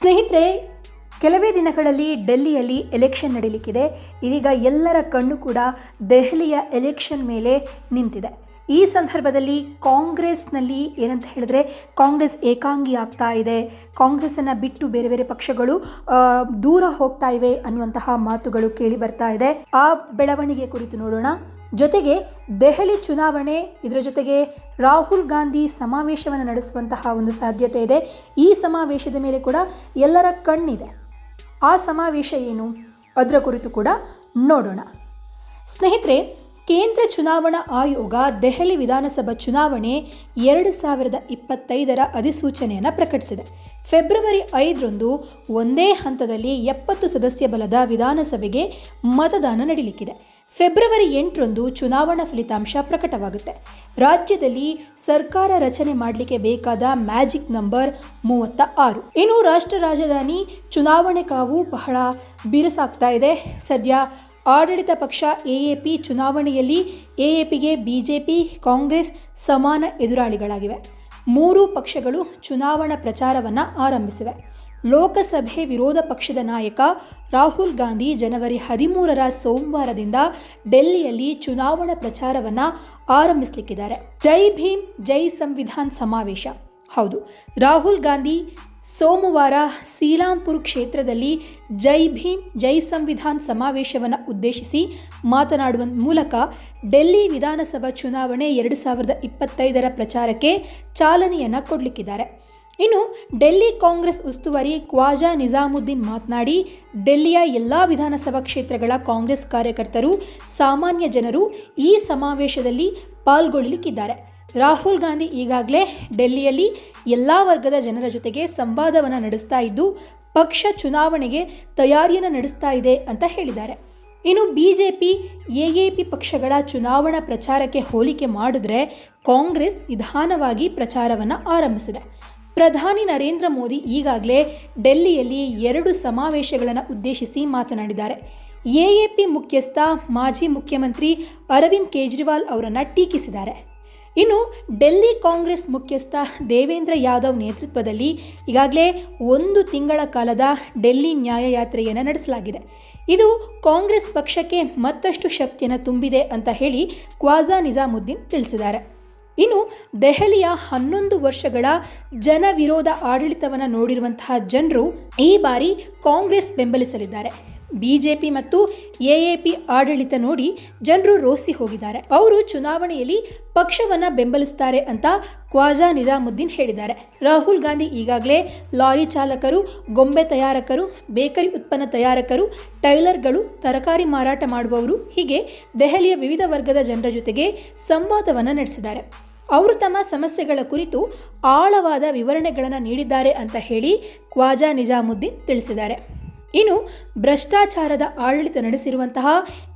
ಸ್ನೇಹಿತರೆ, ಕೆಲವೇ ದಿನಗಳಲ್ಲಿ ಡೆಲ್ಲಿಯಲ್ಲಿ ಎಲೆಕ್ಷನ್ ನಡೀಲಿಕ್ಕಿದೆ. ಇದೀಗ ಎಲ್ಲರ ಕಣ್ಣು ಕೂಡ ದೆಹಲಿಯ ಎಲೆಕ್ಷನ್ ಮೇಲೆ ನಿಂತಿದೆ. ಈ ಸಂದರ್ಭದಲ್ಲಿ ಕಾಂಗ್ರೆಸ್ನಲ್ಲಿ ಏನಂತ ಹೇಳಿದ್ರೆ, ಕಾಂಗ್ರೆಸ್ ಏಕಾಂಗಿ ಆಗ್ತಾ ಇದೆ. ಕಾಂಗ್ರೆಸ್ಸನ್ನು ಬಿಟ್ಟು ಬೇರೆ ಬೇರೆ ಪಕ್ಷಗಳು ದೂರ ಹೋಗ್ತಾ ಇವೆ ಅನ್ನುವಂತಹ ಮಾತುಗಳು ಕೇಳಿ ಬರ್ತಾ ಇದೆ. ಆ ಬೆಳವಣಿಗೆ ಕುರಿತು ನೋಡೋಣ. ಜೊತೆಗೆ ದೆಹಲಿ ಚುನಾವಣೆ, ಇದರ ಜೊತೆಗೆ ರಾಹುಲ್ ಗಾಂಧಿ ಸಮಾವೇಶವನ್ನು ನಡೆಸುವಂತಹ ಒಂದು ಸಾಧ್ಯತೆ ಇದೆ. ಈ ಸಮಾವೇಶದ ಮೇಲೆ ಕೂಡ ಎಲ್ಲರ ಕಣ್ಣಿದೆ. ಆ ಸಮಾವೇಶ ಏನು? ಅದರ ಕುರಿತು ಕೂಡ ನೋಡೋಣ. ಸ್ನೇಹಿತರೆ, ಕೇಂದ್ರ ಚುನಾವಣಾ ಆಯೋಗ ದೆಹಲಿ ವಿಧಾನಸಭಾ ಚುನಾವಣೆ ಎರಡು ಸಾವಿರದ ಇಪ್ಪತ್ತೈದರ ಅಧಿಸೂಚನೆಯನ್ನು ಪ್ರಕಟಿಸಿದೆ. ಫೆಬ್ರವರಿ ಐದರಂದು ಒಂದೇ ಹಂತದಲ್ಲಿ ಎಪ್ಪತ್ತು ಸದಸ್ಯ ಬಲದ ವಿಧಾನಸಭೆಗೆ ಮತದಾನ ನಡೀಲಿಕ್ಕಿದೆ. ಫೆಬ್ರವರಿ ಎಂಟರಂದು ಚುನಾವಣಾ ಫಲಿತಾಂಶ ಪ್ರಕಟವಾಗುತ್ತೆ. ರಾಜ್ಯದಲ್ಲಿ ಸರ್ಕಾರ ರಚನೆ ಮಾಡಲಿಕ್ಕೆ ಬೇಕಾದ ಮ್ಯಾಜಿಕ್ ನಂಬರ್ ಮೂವತ್ತ ಆರು ಇನ್ನು ರಾಷ್ಟ್ರ ರಾಜಧಾನಿ ಚುನಾವಣೆ ಕಾವು ಬಹಳ ಬಿರುಸಾಗ್ತಾ ಇದೆ. ಸದ್ಯ ಆಡಳಿತ ಪಕ್ಷ ಎಎಪಿ ಚುನಾವಣೆಯಲ್ಲಿ ಎಎಪಿಗೆ ಬಿಜೆಪಿ, ಕಾಂಗ್ರೆಸ್ ಸಮಾನ ಎದುರಾಳಿಗಳಾಗಿವೆ. ಮೂರೂ ಪಕ್ಷಗಳು ಚುನಾವಣಾ ಪ್ರಚಾರವನ್ನು ಆರಂಭಿಸಿವೆ. ಲೋಕಸಭೆ ವಿರೋಧ ಪಕ್ಷದ ನಾಯಕ ರಾಹುಲ್ ಗಾಂಧಿ ಜನವರಿ ಹದಿಮೂರರ ಸೋಮವಾರದಿಂದ ಡೆಲ್ಲಿಯಲ್ಲಿ ಚುನಾವಣಾ ಪ್ರಚಾರವನ್ನು ಆರಂಭಿಸಲಿಕ್ಕಿದ್ದಾರೆ. ಜೈ ಭೀಮ್, ಜೈ ಸಂವಿಧಾನ್ ಸಮಾವೇಶ. ಹೌದು, ರಾಹುಲ್ ಗಾಂಧಿ ಸೋಮವಾರ ಸೀಲಾಂಪುರ್ ಕ್ಷೇತ್ರದಲ್ಲಿ ಜೈ ಭೀಮ್, ಜೈ ಸಂವಿಧಾನ್ ಸಮಾವೇಶವನ್ನು ಉದ್ದೇಶಿಸಿ ಮಾತನಾಡುವ ಮೂಲಕ ಡೆಲ್ಲಿ ವಿಧಾನಸಭಾ ಚುನಾವಣೆ ಎರಡು ಸಾವಿರದ ಇಪ್ಪತ್ತೈದರ ಪ್ರಚಾರಕ್ಕೆ ಚಾಲನೆಯನ್ನು ಕೊಡಲಿಕ್ಕಿದ್ದಾರೆ. ಇನ್ನು ಡೆಲ್ಲಿ ಕಾಂಗ್ರೆಸ್ ಉಸ್ತುವಾರಿ ಕ್ವಾಜಾ ನಿಜಾಮುದ್ದೀನ್ ಮಾತನಾಡಿ, ಡೆಲ್ಲಿಯ ಎಲ್ಲ ವಿಧಾನಸಭಾ ಕ್ಷೇತ್ರಗಳ ಕಾಂಗ್ರೆಸ್ ಕಾರ್ಯಕರ್ತರು, ಸಾಮಾನ್ಯ ಜನರು ಈ ಸಮಾವೇಶದಲ್ಲಿ ಪಾಲ್ಗೊಳ್ಳಲಿಕ್ಕಿದ್ದಾರೆ. ರಾಹುಲ್ ಗಾಂಧಿ ಈಗಾಗಲೇ ಡೆಲ್ಲಿಯಲ್ಲಿ ಎಲ್ಲ ವರ್ಗದ ಜನರ ಜೊತೆಗೆ ಸಂವಾದವನ್ನು ನಡೆಸ್ತಾ ಇದ್ದು, ಪಕ್ಷ ಚುನಾವಣೆಗೆ ತಯಾರಿಯನ್ನು ನಡೆಸ್ತಾ ಇದೆ ಅಂತ ಹೇಳಿದ್ದಾರೆ. ಇನ್ನು ಬಿಜೆಪಿ, ಎಎಪಿ ಪಕ್ಷಗಳ ಚುನಾವಣಾ ಪ್ರಚಾರಕ್ಕೆ ಹೋಲಿಕೆ ಮಾಡಿದ್ರೆ ಕಾಂಗ್ರೆಸ್ ನಿಧಾನವಾಗಿ ಪ್ರಚಾರವನ್ನು ಆರಂಭಿಸಿದೆ. ಪ್ರಧಾನಿ ನರೇಂದ್ರ ಮೋದಿ ಈಗಾಗಲೇ ಡೆಲ್ಲಿಯಲ್ಲಿ ಎರಡು ಸಮಾವೇಶಗಳನ್ನು ಉದ್ದೇಶಿಸಿ ಮಾತನಾಡಿದ್ದಾರೆ. ಎಎಪಿ ಮುಖ್ಯಸ್ಥ, ಮಾಜಿ ಮುಖ್ಯಮಂತ್ರಿ ಅರವಿಂದ್ ಕೇಜ್ರಿವಾಲ್ ಅವರನ್ನು ಟೀಕಿಸಿದ್ದಾರೆ. ಇನ್ನು ಡೆಲ್ಲಿ ಕಾಂಗ್ರೆಸ್ ಮುಖ್ಯಸ್ಥ ದೇವೇಂದ್ರ ಯಾದವ್ ನೇತೃತ್ವದಲ್ಲಿ ಈಗಾಗಲೇ ಒಂದು ತಿಂಗಳ ಕಾಲದ ಡೆಲ್ಲಿ ನ್ಯಾಯಯಾತ್ರೆಯನ್ನು ನಡೆಸಲಾಗಿದೆ. ಇದು ಕಾಂಗ್ರೆಸ್ ಪಕ್ಷಕ್ಕೆ ಮತ್ತಷ್ಟು ಶಕ್ತಿಯನ್ನು ತುಂಬಿದೆ ಅಂತ ಹೇಳಿ ಕ್ವಾಜಾ ನಿಜಾಮುದ್ದೀನ್ ತಿಳಿಸಿದ್ದಾರೆ. ಇನ್ನು ದೆಹಲಿಯ ಹನ್ನೊಂದು ವರ್ಷಗಳ ಜನವಿರೋಧ ಆಡಳಿತವನ್ನು ನೋಡಿರುವಂತಹ ಜನರು ಈ ಬಾರಿ ಕಾಂಗ್ರೆಸ್ ಬೆಂಬಲಿಸಲಿದ್ದಾರೆ. ಬಿಜೆಪಿ ಮತ್ತು ಎಎಪಿ ಆಡಳಿತ ನೋಡಿ ಜನರು ರೋಸಿ ಹೋಗಿದ್ದಾರೆ. ಅವರು ಚುನಾವಣೆಯಲ್ಲಿ ಪಕ್ಷವನ್ನ ಬೆಂಬಲಿಸ್ತಾರೆ ಅಂತ ಖ್ವಾಜಾ ನಿಜಾಮುದ್ದೀನ್ ಹೇಳಿದ್ದಾರೆ. ರಾಹುಲ್ ಗಾಂಧಿ ಈಗಾಗಲೇ ಲಾರಿ ಚಾಲಕರು, ಗೊಂಬೆ ತಯಾರಕರು, ಬೇಕರಿ ಉತ್ಪನ್ನ ತಯಾರಕರು, ಟೈಲರ್ಗಳು ತರಕಾರಿ ಮಾರಾಟ ಮಾಡುವವರು ಹೀಗೆ ದೆಹಲಿಯ ವಿವಿಧ ವರ್ಗದ ಜನರ ಜೊತೆಗೆ ಸಂವಾದವನ್ನು ನಡೆಸಿದ್ದಾರೆ. ಅವರು ತಮ್ಮ ಸಮಸ್ಯೆಗಳ ಕುರಿತು ಆಳವಾದ ವಿವರಣೆಗಳನ್ನು ನೀಡಿದ್ದಾರೆ ಅಂತ ಹೇಳಿ ಖ್ವಾಜಾ ನಿಜಾಮುದ್ದೀನ್ ತಿಳಿಸಿದ್ದಾರೆ. ಇನ್ನು ಭ್ರಷ್ಟಾಚಾರದ ಆಡಳಿತ ನಡೆಸಿರುವಂತಹ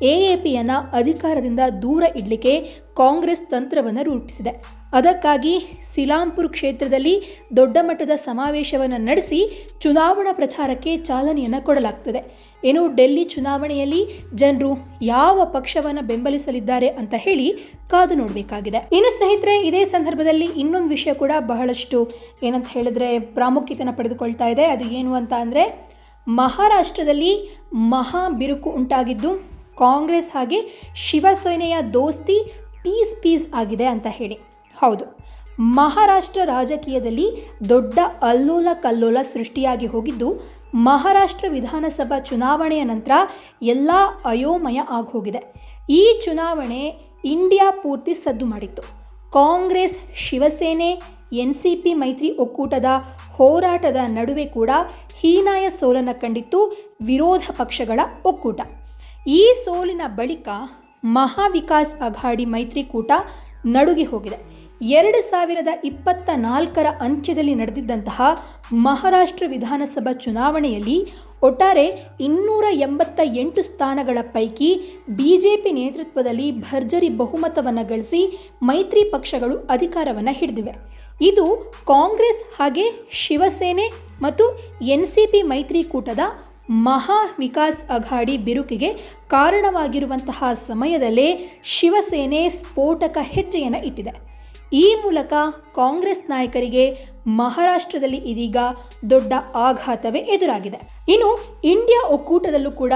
ಎಎಪಿಯನ್ನು ಅಧಿಕಾರದಿಂದ ದೂರ ಇಡಲಿಕ್ಕೆ ಕಾಂಗ್ರೆಸ್ ತಂತ್ರವನ್ನು ರೂಪಿಸಿದೆ. ಅದಕ್ಕಾಗಿ ಸಿಲಾಂಪುರ್ ಕ್ಷೇತ್ರದಲ್ಲಿ ದೊಡ್ಡ ಮಟ್ಟದ ಸಮಾವೇಶವನ್ನು ನಡೆಸಿ ಚುನಾವಣಾ ಪ್ರಚಾರಕ್ಕೆ ಚಾಲನೆಯನ್ನು ಕೊಡಲಾಗ್ತದೆ. ಇನ್ನು ಡೆಲ್ಲಿ ಚುನಾವಣೆಯಲ್ಲಿ ಜನರು ಯಾವ ಪಕ್ಷವನ್ನು ಬೆಂಬಲಿಸಲಿದ್ದಾರೆ ಅಂತ ಹೇಳಿ ಕಾದು ನೋಡಬೇಕಾಗಿದೆ. ಇನ್ನು ಸ್ನೇಹಿತರೆ, ಇದೇ ಸಂದರ್ಭದಲ್ಲಿ ಇನ್ನೊಂದು ವಿಷಯ ಕೂಡ ಬಹಳಷ್ಟು ಏನಂತ ಹೇಳಿದ್ರೆ ಪ್ರಾಮುಖ್ಯತೆಯನ್ನು ಪಡೆದುಕೊಳ್ತಾ ಇದೆ. ಅದು ಏನು ಅಂತ ಅಂದರೆ ಮಹಾರಾಷ್ಟ್ರದಲ್ಲಿ ಮಹಾ ಬಿರುಕು ಉಂಟಾಗಿದ್ದು ಕಾಂಗ್ರೆಸ್ ಹಾಗೆ ಶಿವಸೇನೆಯ ದೋಸ್ತಿ ಪೀಸ್ ಪೀಸ್ ಆಗಿದೆ ಅಂತ ಹೇಳಿ. ಹೌದು, ಮಹಾರಾಷ್ಟ್ರ ರಾಜಕೀಯದಲ್ಲಿ ದೊಡ್ಡ ಅಲ್ಲೋಲ ಕಲ್ಲೋಲ ಸೃಷ್ಟಿಯಾಗಿ ಹೋಗಿದ್ದು ಮಹಾರಾಷ್ಟ್ರ ವಿಧಾನಸಭಾ ಚುನಾವಣೆಯ ನಂತರ ಎಲ್ಲ ಅಯೋಮಯ ಆಗೋಗಿದೆ. ಈ ಚುನಾವಣೆ ಇಂಡಿಯಾ ಪೂರ್ತಿ ಸದ್ದು ಮಾಡಿತ್ತು. Congress, Shiv Sena N C P ಮೈತ್ರಿ ಒಕ್ಕೂಟದ ಹೋರಾಟದ ನಡುವೆ ಕೂಡ ಹೀನಾಯ ಸೋಲನ್ನು ಕಂಡಿತ್ತು ವಿರೋಧ ಪಕ್ಷಗಳ ಒಕ್ಕೂಟ. ಈ ಸೋಲಿನ ಬಳಿಕ ಮಹಾವಿಕಾಸ್ ಅಘಾಡಿ ಮೈತ್ರಿಕೂಟ ನಡುಗಿ ಹೋಗಿದೆ. ಎರಡು ಸಾವಿರದ ಇಪ್ಪತ್ತ ನಾಲ್ಕರ ಅಂತ್ಯದಲ್ಲಿ ನಡೆದಿದ್ದಂತಹ ಮಹಾರಾಷ್ಟ್ರ ವಿಧಾನಸಭಾ ಚುನಾವಣೆಯಲ್ಲಿ ಒಟ್ಟಾರೆ ಇನ್ನೂರ ಎಂಬತ್ತ ಎಂಟು ಸ್ಥಾನಗಳ ಪೈಕಿ ಬಿಜೆಪಿ ನೇತೃತ್ವದಲ್ಲಿ ಭರ್ಜರಿ ಬಹುಮತವನ್ನು ಗಳಿಸಿ ಮೈತ್ರಿ ಪಕ್ಷಗಳು ಅಧಿಕಾರವನ್ನು ಹಿಡಿದಿವೆ. ಇದು ಕಾಂಗ್ರೆಸ್ ಹಾಗೆ ಶಿವಸೇನೆ ಮತ್ತು ಎನ್ ಸಿ ಪಿ ಮೈತ್ರಿಕೂಟದ ಮಹಾ ವಿಕಾಸ್ ಅಘಾಡಿ ಬಿರುಕಿಗೆ ಕಾರಣವಾಗಿರುವಂತಹ ಸಮಯದಲ್ಲೇ ಶಿವಸೇನೆ ಸ್ಫೋಟಕ ಹೆಜ್ಜೆಯನ್ನು ಇಟ್ಟಿದೆ. ಈ ಮೂಲಕ ಕಾಂಗ್ರೆಸ್ ನಾಯಕರಿಗೆ ಮಹಾರಾಷ್ಟ್ರದಲ್ಲಿ ಇದೀಗ ದೊಡ್ಡ ಆಘಾತವೇ ಎದುರಾಗಿದೆ. ಇನ್ನು ಇಂಡಿಯಾ ಒಕ್ಕೂಟದಲ್ಲೂ ಕೂಡ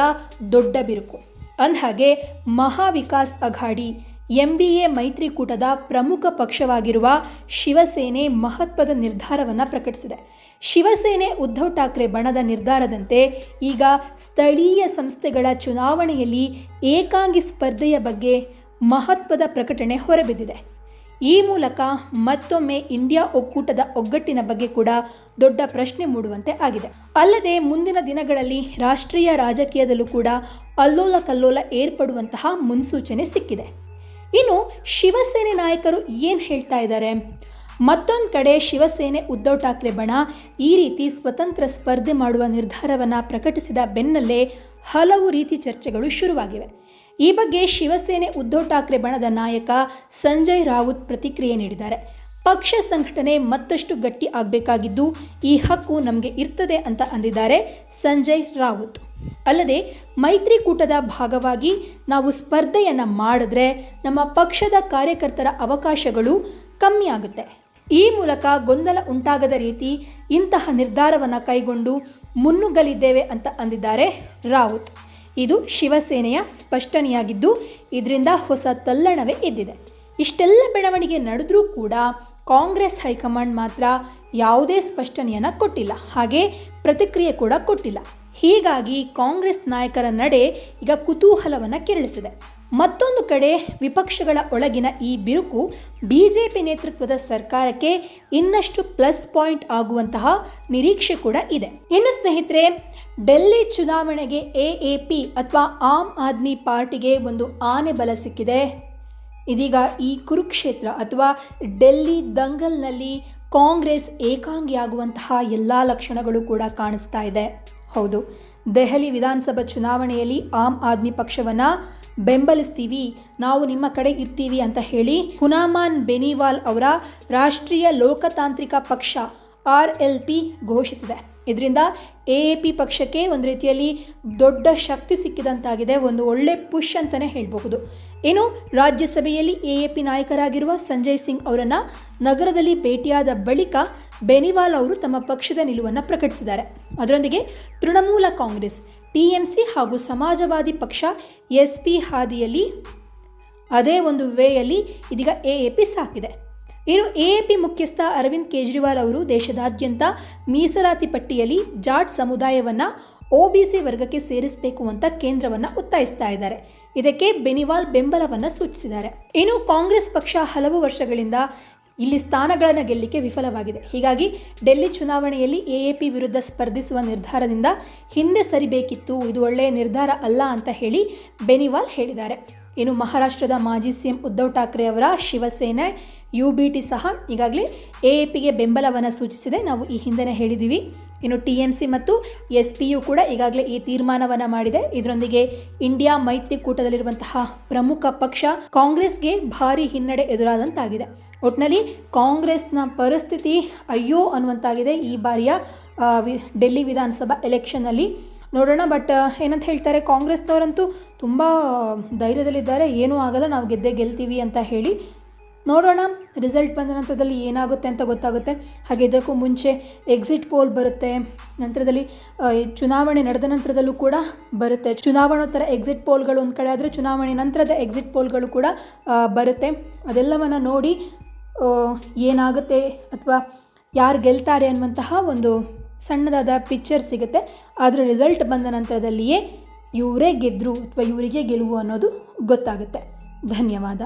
ದೊಡ್ಡ ಬಿರುಕು. ಅಂದಹಾಗೆ Maha Vikas Aghadi M V A ಮೈತ್ರಿಕೂಟದ ಪ್ರಮುಖ ಪಕ್ಷವಾಗಿರುವ ಶಿವಸೇನೆ ಮಹತ್ವದ ನಿರ್ಧಾರವನ್ನು ಪ್ರಕಟಿಸಿದೆ. ಶಿವಸೇನೆ ಉದ್ಧವ್ ಠಾಕ್ರೆ ಬಣದ ನಿರ್ಧಾರದಂತೆ ಈಗ ಸ್ಥಳೀಯ ಸಂಸ್ಥೆಗಳ ಚುನಾವಣೆಯಲ್ಲಿ ಏಕಾಂಗಿ ಸ್ಪರ್ಧೆಯ ಬಗ್ಗೆ ಮಹತ್ವದ ಪ್ರಕಟಣೆ ಹೊರಬಿದ್ದಿದೆ. ಈ ಮೂಲಕ ಮತ್ತೊಮ್ಮೆ ಇಂಡಿಯಾ ಒಕ್ಕೂಟದ ಒಗ್ಗಟ್ಟಿನ ಬಗ್ಗೆ ಕೂಡ ದೊಡ್ಡ ಪ್ರಶ್ನೆ ಮೂಡುವಂತೆ ಆಗಿದೆ. ಅಲ್ಲದೆ ಮುಂದಿನ ದಿನಗಳಲ್ಲಿ ರಾಷ್ಟ್ರೀಯ ರಾಜಕೀಯದಲ್ಲೂ ಕೂಡ ಅಲ್ಲೋಲ ಕಲ್ಲೋಲ ಏರ್ಪಡುವಂತಹ ಮುನ್ಸೂಚನೆ ಸಿಕ್ಕಿದೆ. ಇನ್ನು ಶಿವಸೇನೆ ನಾಯಕರು ಏನು ಹೇಳ್ತಾ ಇದ್ದಾರೆ ಮತ್ತೊಂದು ಕಡೆ ಶಿವಸೇನೆ ಉದ್ಧವ್ ಠಾಕ್ರೆ ಬಣ ಈ ರೀತಿ ಸ್ವತಂತ್ರ ಸ್ಪರ್ಧೆ ಮಾಡುವ ನಿರ್ಧಾರವನ್ನು ಪ್ರಕಟಿಸಿದ ಬೆನ್ನಲ್ಲೇ ಹಲವು ರೀತಿ ಚರ್ಚೆಗಳು ಶುರುವಾಗಿವೆ. ಈ ಬಗ್ಗೆ ಶಿವಸೇನೆ ಉದ್ಧವ್ ಠಾಕ್ರೆ ಬಣದ ನಾಯಕ ಸಂಜಯ್ ರಾವುತ್ ಪ್ರತಿಕ್ರಿಯೆ ನೀಡಿದ್ದಾರೆ. ಪಕ್ಷ ಸಂಘಟನೆ ಮತ್ತಷ್ಟು ಗಟ್ಟಿ ಆಗಬೇಕಾಗಿದ್ದು ಈ ಹಕ್ಕು ನಮಗೆ ಇರ್ತದೆ ಅಂತ ಅಂದಿದ್ದಾರೆ ಸಂಜಯ್ ರಾವತ್. ಅಲ್ಲದೆ ಮೈತ್ರಿಕೂಟದ ಭಾಗವಾಗಿ ನಾವು ಸ್ಪರ್ಧೆಯನ್ನು ಮಾಡಿದ್ರೆ ನಮ್ಮ ಪಕ್ಷದ ಕಾರ್ಯಕರ್ತರ ಅವಕಾಶಗಳು ಕಮ್ಮಿ ಆಗುತ್ತೆ. ಈ ಮೂಲಕ ಗೊಂದಲ ಉಂಟಾಗದ ರೀತಿ ಇಂತಹ ನಿರ್ಧಾರವನ್ನು ಕೈಗೊಂಡು ಮುನ್ನುಗ್ಗಲಿದ್ದೇವೆ ಅಂತ ಅಂದಿದ್ದಾರೆ ರಾವತ್. ಇದು ಶಿವಸೇನೆಯ ಸ್ಪಷ್ಟನೆಯಾಗಿದ್ದು, ಇದರಿಂದ ಹೊಸ ತಲ್ಲಣವೇ ಇದ್ದಿದೆ ಇಷ್ಟೆಲ್ಲ ಬೆಳವಣಿಗೆ ನಡೆದರೂ ಕೂಡ ಕಾಂಗ್ರೆಸ್ ಹೈಕಮಾಂಡ್ ಮಾತ್ರ ಯಾವುದೇ ಸ್ಪಷ್ಟನೆಯನ್ನು ಕೊಟ್ಟಿಲ್ಲ. ಹಾಗೆ ಪ್ರತಿಕ್ರಿಯೆ ಕೂಡ ಕೊಟ್ಟಿಲ್ಲ. ಹೀಗಾಗಿ ಕಾಂಗ್ರೆಸ್ ನಾಯಕರ ನಡೆ ಈಗ ಕುತೂಹಲವನ್ನು ಕೆರಳಿಸಿದೆ. ಮತ್ತೊಂದು ಕಡೆ ವಿಪಕ್ಷಗಳ ಒಳಗಿನ ಈ ಬಿರುಕು ಬಿಜೆಪಿ ನೇತೃತ್ವದ ಸರ್ಕಾರಕ್ಕೆ ಇನ್ನಷ್ಟು ಪ್ಲಸ್ ಪಾಯಿಂಟ್ ಆಗುವಂತಹ ನಿರೀಕ್ಷೆ ಕೂಡ ಇದೆ. ಇನ್ನು ಸ್ನೇಹಿತರೆ, ಡೆಲ್ಲಿ ಚುನಾವಣೆಗೆ ಎ ಎ ಪಿ ಅಥವಾ ಆಮ್ ಆದ್ಮಿ ಪಾರ್ಟಿಗೆ ಒಂದು ಆನೆ ಬಲ ಸಿಕ್ಕಿದೆ. ಇದೀಗ ಈ ಕುರುಕ್ಷೇತ್ರ ಅಥವಾ ಡೆಲ್ಲಿ ದಂಗಲ್ನಲ್ಲಿ ಕಾಂಗ್ರೆಸ್ ಏಕಾಂಗಿಯಾಗುವಂತಹ ಎಲ್ಲ ಲಕ್ಷಣಗಳು ಕೂಡ ಕಾಣಿಸ್ತಾ ಇದೆ. ಹೌದು, ದೆಹಲಿ ವಿಧಾನಸಭಾ ಚುನಾವಣೆಯಲ್ಲಿ ಆಮ್ ಆದ್ಮಿ ಪಕ್ಷವನ್ನು ಬೆಂಬಲಿಸ್ತೀವಿ, ನಾವು ನಿಮ್ಮ ಕಡೆ ಇರ್ತೀವಿ ಅಂತ ಹೇಳಿ ಹುನಾಮಾನ್ ಬೆನಿವಾಲ್ ಅವರ ರಾಷ್ಟ್ರೀಯ ಲೋಕತಾಂತ್ರಿಕ ಪಕ್ಷ ಆರ್ ಎಲ್ ಪಿ ಘೋಷಿಸಿದೆ. ಇದರಿಂದ ಎ ಎ ಪಿ ಪಕ್ಷಕ್ಕೆ ಒಂದು ರೀತಿಯಲ್ಲಿ ದೊಡ್ಡ ಶಕ್ತಿ ಸಿಕ್ಕಿದಂತಾಗಿದೆ, ಒಂದು ಒಳ್ಳೆ ಪುಷ್ ಅಂತಲೇ ಹೇಳಬಹುದು. ಏನು ರಾಜ್ಯಸಭೆಯಲ್ಲಿ ಎ ಎ ಪಿ ನಾಯಕರಾಗಿರುವ ಸಂಜಯ್ ಸಿಂಗ್ ಅವರನ್ನು ನಗರದಲ್ಲಿ ಭೇಟಿಯಾದ ಬಳಿಕ ಬೆನಿವಾಲ್ ಅವರು ತಮ್ಮ ಪಕ್ಷದ ನಿಲುವನ್ನು ಪ್ರಕಟಿಸಿದ್ದಾರೆ. ಅದರೊಂದಿಗೆ ತೃಣಮೂಲ ಕಾಂಗ್ರೆಸ್, ಟಿ ಹಾಗೂ ಸಮಾಜವಾದಿ ಪಕ್ಷ ಎಸ್ ಪಿ ಹಾದಿಯಲ್ಲಿ ಅದೇ ಒಂದು ವೇಯಲ್ಲಿ ಇದೀಗ ಎ ಎ ಪಿ ಸಾಕಿದೆ. ಇನ್ನು ಎ ಎ ಪಿ ಮುಖ್ಯಸ್ಥ ಅರವಿಂದ್ ಕೇಜ್ರಿವಾಲ್ ಅವರು ದೇಶದಾದ್ಯಂತ ಮೀಸಲಾತಿ ಪಟ್ಟಿಯಲ್ಲಿ ಜಾಟ್ ಸಮುದಾಯವನ್ನು ಒ ಬಿ ಸಿ ವರ್ಗಕ್ಕೆ ಸೇರಿಸಬೇಕು ಅಂತ ಕೇಂದ್ರವನ್ನು ಒತ್ತಾಯಿಸ್ತಾ ಇದ್ದಾರೆ. ಇದಕ್ಕೆ ಬೆನಿವಾಲ್ ಬೆಂಬಲವನ್ನು ಸೂಚಿಸಿದ್ದಾರೆ. ಇನ್ನು ಕಾಂಗ್ರೆಸ್ ಪಕ್ಷ ಹಲವು ವರ್ಷಗಳಿಂದ ಇಲ್ಲಿ ಸ್ಥಾನಗಳನ್ನು ಗೆಲ್ಲಲಿಕ್ಕೆ ವಿಫಲವಾಗಿದೆ. ಹೀಗಾಗಿ ಡೆಲ್ಲಿ ಚುನಾವಣೆಯಲ್ಲಿ ಎ ಎ ಪಿ ವಿರುದ್ಧ ಸ್ಪರ್ಧಿಸುವ ನಿರ್ಧಾರದಿಂದ ಹಿಂದೆ ಸರಿಬೇಕಿತ್ತು, ಇದು ಒಳ್ಳೆಯ ನಿರ್ಧಾರ ಅಲ್ಲ ಅಂತ ಹೇಳಿ ಬೆನಿವಾಲ್ ಹೇಳಿದ್ದಾರೆ. ಇನ್ನು ಮಹಾರಾಷ್ಟ್ರದ ಮಾಜಿ ಸಿಎಂ ಉದ್ಧವ್ ಠಾಕ್ರೆ ಅವರ ಶಿವಸೇನೆ, ಯು ಬಿ ಟಿ ಸಹ ಈಗಾಗಲೇ ಎ ಎ ಪಿಗೆ ಬೆಂಬಲವನ್ನು ಸೂಚಿಸಿದೆ. ನಾವು ಈ ಹಿಂದೆನೇ ಹೇಳಿದ್ದೀವಿ ಇನ್ನು ಟಿ ಎಂ ಸಿ ಮತ್ತು ಎಸ್ ಪಿ ಯು ಕೂಡ ಈಗಾಗಲೇ ಈ ತೀರ್ಮಾನವನ್ನು ಮಾಡಿದೆ. ಇದರೊಂದಿಗೆ ಇಂಡಿಯಾ ಮೈತ್ರಿಕೂಟದಲ್ಲಿರುವಂತಹ ಪ್ರಮುಖ ಪಕ್ಷ ಕಾಂಗ್ರೆಸ್ಗೆ ಭಾರಿ ಹಿನ್ನಡೆ ಎದುರಾದಂತಾಗಿದೆ. ಒಟ್ಟಿನಲ್ಲಿ ಕಾಂಗ್ರೆಸ್ನ ಪರಿಸ್ಥಿತಿ ಅಯ್ಯೋ ಅನ್ನುವಂತಾಗಿದೆ. ಈ ಬಾರಿಯ ಡೆಲ್ಲಿ ವಿಧಾನಸಭಾ ಎಲೆಕ್ಷನ್ನಲ್ಲಿ ನೋಡೋಣ. ಬಟ್ ಏನಂತ ಹೇಳ್ತಾರೆ, ಕಾಂಗ್ರೆಸ್ನವರಂತೂ ತುಂಬ ಧೈರ್ಯದಲ್ಲಿದ್ದಾರೆ. ಏನೂ ಆಗಲ್ಲ, ನಾವು ಗೆದ್ದೇ ಗೆಲ್ತೀವಿ ಅಂತ ಹೇಳಿ ನೋಡೋಣ. ರಿಸಲ್ಟ್ ಬಂದ ನಂತರದಲ್ಲಿ ಏನಾಗುತ್ತೆ ಅಂತ ಗೊತ್ತಾಗುತ್ತೆ. ಹಾಗೆ ಇದಕ್ಕೂ ಮುಂಚೆ ಎಕ್ಸಿಟ್ ಪೋಲ್ ಬರುತ್ತೆ. ನಂತರದಲ್ಲಿ ಚುನಾವಣೆ ನಡೆದ ನಂತರದಲ್ಲೂ ಕೂಡ ಬರುತ್ತೆ. ಚುನಾವಣೋತ್ತರ ಎಕ್ಸಿಟ್ ಪೋಲ್ಗಳು ಒಂದು ಕಡೆ ಆದರೆ ಚುನಾವಣೆ ನಂತರದ ಎಕ್ಸಿಟ್ ಪೋಲ್ಗಳು ಕೂಡ ಬರುತ್ತೆ. ಅದೆಲ್ಲವನ್ನು ನೋಡಿ ಏನಾಗುತ್ತೆ ಅಥವಾ ಯಾರು ಗೆಲ್ತಾರೆ ಅನ್ನುವಂತಹ ಒಂದು ಸಣ್ಣದಾದ ಪಿಕ್ಚರ್ ಸಿಗುತ್ತೆ. ಅದರ ರಿಸಲ್ಟ್ ಬಂದ ನಂತರದಲ್ಲಿಯೇ ಇವರೇ ಗೆದ್ದರು ಅಥವಾ ಇವರಿಗೆ ಗೆಲುವು ಅನ್ನೋದು ಗೊತ್ತಾಗುತ್ತೆ. ಧನ್ಯವಾದ.